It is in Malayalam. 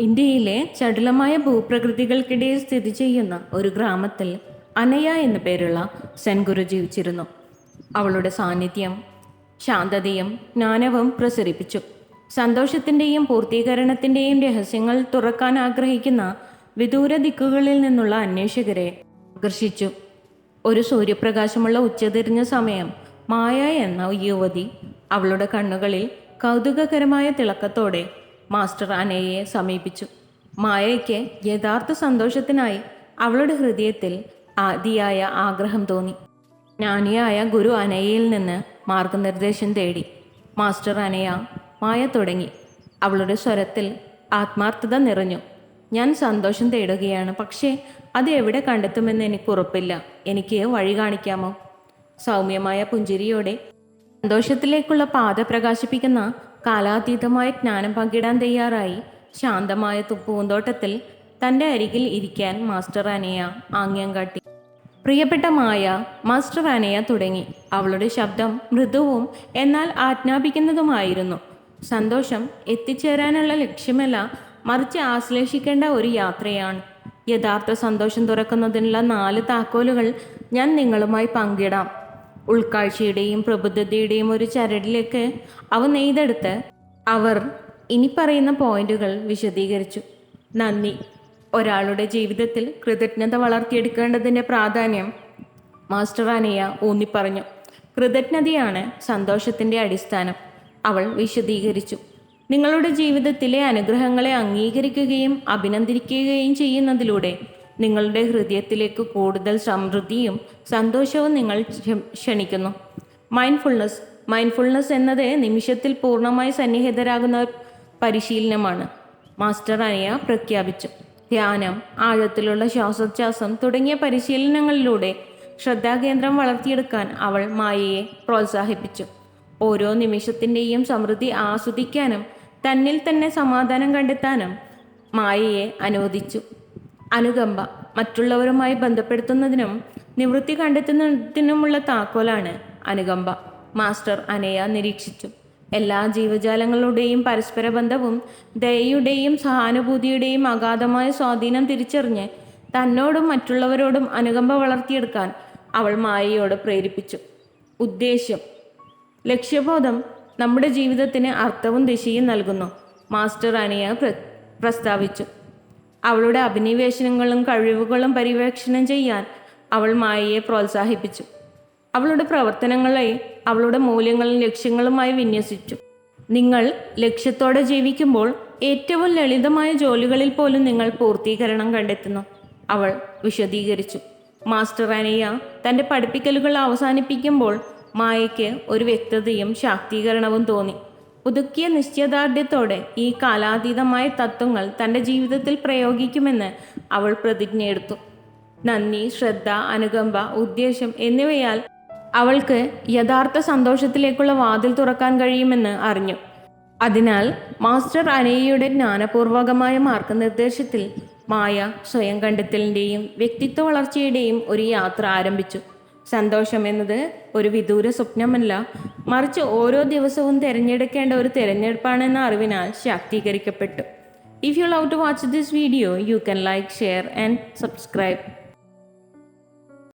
ഇന്ത്യയിലെ ചടുലമായ ഭൂപ്രകൃതികൾക്കിടയിൽ സ്ഥിതി ചെയ്യുന്ന ഒരു ഗ്രാമത്തിൽ അനയ എന്നു പേരുള്ള സെൻഗുരു ജീവിച്ചിരുന്നു. അവളുടെ സാന്നിധ്യം ശാന്തതയും ജ്ഞാനവും പ്രസരിപ്പിച്ചു. സന്തോഷത്തിന്റെയും പൂർത്തീകരണത്തിന്റെയും രഹസ്യങ്ങൾ തുറക്കാൻ ആഗ്രഹിക്കുന്ന വിദൂര ദിക്കുകളിൽ നിന്നുള്ള അന്വേഷകരെ ആകർഷിച്ചു. ഒരു സൂര്യപ്രകാശമുള്ള ഉച്ചതിരിഞ്ഞ സമയം മായ എന്ന യുവതി അവളുടെ കണ്ണുകളിൽ കൗതുകകരമായ തിളക്കത്തോടെ മാസ്റ്റർ അനയെ സമീപിച്ചു. മായയ്ക്ക് യഥാർത്ഥ സന്തോഷത്തിനായി അവളുടെ ഹൃദയത്തിൽ ആദിയായ ആഗ്രഹം തോന്നി. ജ്ഞാനിയായ ഗുരു അനയയിൽ നിന്ന് മാർഗനിർദ്ദേശം തേടി. മാസ്റ്റർ അനയ മായ തുടങ്ങി. അവളുടെ സ്വരത്തിൽ ആത്മാർത്ഥത നിറഞ്ഞു. ഞാൻ സന്തോഷം തേടുകയാണ് പക്ഷേ അത് എവിടെ കണ്ടെത്തുമെന്ന് എനിക്ക് ഉറപ്പില്ല. എനിക്ക് വഴി കാണിക്കാമോ? സൗമ്യമായ പുഞ്ചിരിയോടെ സന്തോഷത്തിലേക്കുള്ള പാത പ്രകാശിപ്പിക്കുന്ന കാലാതീതമായ ജ്ഞാനം പങ്കിടാൻ തയ്യാറായി. ശാന്തമായ തുപ്പൂന്തോട്ടത്തിൽ തന്റെ അരികിൽ ഇരിക്കാൻ മാസ്റ്റർ അനയ ആംഗ്യം കാട്ടി. പ്രിയപ്പെട്ട മായ മാസ്റ്റർ അനയ തുടങ്ങി. അവളുടെ ശബ്ദം മൃദുവും എന്നാൽ ആജ്ഞാപിക്കുന്നതുമായിരുന്നു. സന്തോഷം എത്തിച്ചേരാനുള്ള ലക്ഷ്യമല്ല മറിച്ച് ആശ്ലേഷിക്കേണ്ട ഒരു യാത്രയാണ്. യഥാർത്ഥ സന്തോഷം തുറക്കുന്നതിനുള്ള നാല് താക്കോലുകൾ ഞാൻ നിങ്ങളുമായി പങ്കിടാം. ഉൾക്കാഴ്ചയുടെയും പ്രബുദ്ധതയുടെയും ഒരു ചരടിലേക്ക് അവ നെയ്തെടുത്ത് അവർ ഇനി പറയുന്ന പോയിന്റുകൾ വിശദീകരിച്ചു. നന്ദി. ഒരാളുടെ ജീവിതത്തിൽ കൃതജ്ഞത വളർത്തിയെടുക്കേണ്ടതിന്റെ പ്രാധാന്യം മാസ്റ്റർ അനയ ഊന്നിപ്പറഞ്ഞു. കൃതജ്ഞതയാണ് സന്തോഷത്തിന്റെ അടിസ്ഥാനം. അവൾ വിശദീകരിച്ചു. നിങ്ങളുടെ ജീവിതത്തിലെ അനുഗ്രഹങ്ങളെ അംഗീകരിക്കുകയും അഭിനന്ദിക്കുകയും ചെയ്യുന്നതിലൂടെ നിങ്ങളുടെ ഹൃദയത്തിലേക്ക് കൂടുതൽ സമൃദ്ധിയും സന്തോഷവും നിങ്ങൾ ക്ഷ- ക്ഷണിക്കുന്നു. മൈൻഡ്ഫുൾനെസ് മൈൻഡ്ഫുൾനെസ് എന്നത് നിമിഷത്തിൽ പൂർണമായി സന്നിഹിതരാകുന്ന പരിശീലനമാണ്. മാസ്റ്റർ അനിയ പ്രഖ്യാപിച്ചു. ധ്യാനം ആഴത്തിലുള്ള ശ്വാസോച്ഛ്വാസം തുടങ്ങിയ പരിശീലനങ്ങളിലൂടെ ശ്രദ്ധാകേന്ദ്രം വളർത്തിയെടുക്കാൻ അവൾ മായയെ പ്രോത്സാഹിപ്പിച്ചു. ഓരോ നിമിഷത്തിന്റെയും സമൃദ്ധി ആസ്വദിക്കാനും തന്നിൽ തന്നെ സമാധാനം കണ്ടെത്താനും മായയെ അനുവദിച്ചു. അനുകമ്പ മറ്റുള്ളവരുമായി ബന്ധപ്പെടുത്തുന്നതിനും നിവൃത്തി കണ്ടെത്തുന്നതിനുമുള്ള താക്കോലാണ് അനുകമ്പ. മാസ്റ്റർ അനയ നിരീക്ഷിച്ചു. എല്ലാ ജീവജാലങ്ങളുടെയും പരസ്പര ബന്ധവും ദയയുടെയും സഹാനുഭൂതിയുടെയും അഗാധമായ സ്വാധീനം തിരിച്ചറിഞ്ഞ് തന്നോടും മറ്റുള്ളവരോടും അനുകമ്പ വളർത്തിയെടുക്കാൻ അവൾ മായയോട് പ്രേരിപ്പിച്ചു. ഉദ്ദേശ്യം. ലക്ഷ്യബോധം നമ്മുടെ ജീവിതത്തിന് അർത്ഥവും ദിശയും നൽകുന്നു. മാസ്റ്റർ അനിയ പ്ര- പ്രസ്താവിച്ചു. അവളുടെ അഭിനിവേശനങ്ങളും കഴിവുകളും പര്യവേക്ഷണം ചെയ്യാൻ അവൾ മായയെ പ്രോത്സാഹിപ്പിച്ചു. അവളുടെ പ്രവർത്തനങ്ങളെ അവളുടെ മൂല്യങ്ങളും ലക്ഷ്യങ്ങളുമായി വിന്യസിച്ചു. നിങ്ങൾ ലക്ഷ്യത്തോടെ ജീവിക്കുമ്പോൾ ഏറ്റവും ലളിതമായ ജോലികളിൽ പോലും നിങ്ങൾ പൂർത്തീകരണം കണ്ടെത്തുന്നു അവൾ വിശദീകരിച്ചു. മാസ്റ്റർ അനിയ തന്റെ പഠിപ്പിക്കലുകൾ അവസാനിപ്പിക്കുമ്പോൾ മായയ്ക്ക് ഒരു വ്യക്തതയും ശാക്തീകരണവും തോന്നി. പുതുക്കിയ നിശ്ചയദാർഢ്യത്തോടെ ഈ കാലാതീതമായ തത്വങ്ങൾ തന്റെ ജീവിതത്തിൽ പ്രയോഗിക്കുമെന്ന് അവൾ പ്രതിജ്ഞയെടുത്തു. നന്ദി ശ്രദ്ധ അനുകമ്പ ഉദ്ദേശം എന്നിവയാൽ അവൾക്ക് യഥാർത്ഥ സന്തോഷത്തിലേക്കുള്ള വാതിൽ തുറക്കാൻ കഴിയുമെന്ന് അറിഞ്ഞു. അതിനാൽ മാസ്റ്റർ അനേയയുടെ ജ്ഞാനപൂർവകമായ മാർഗനിർദ്ദേശത്തിൽ മായ സ്വയം കണ്ടെത്തലിന്റെയും വ്യക്തിത്വ വളർച്ചയുടെയും ഒരു യാത്ര ആരംഭിച്ചു. സന്തോഷം എന്നത് ഒരു വിദൂര സ്വപ്നമല്ല. മറിച്ച് ഓരോ ദിവസവും തിരഞ്ഞെടുക്കേണ്ട ഒരു തിരഞ്ഞെടുപ്പാണെന്ന അറിവിനാൽ ശാക്തീകരിക്കപ്പെട്ടു. If you love to watch this video you can like share and subscribe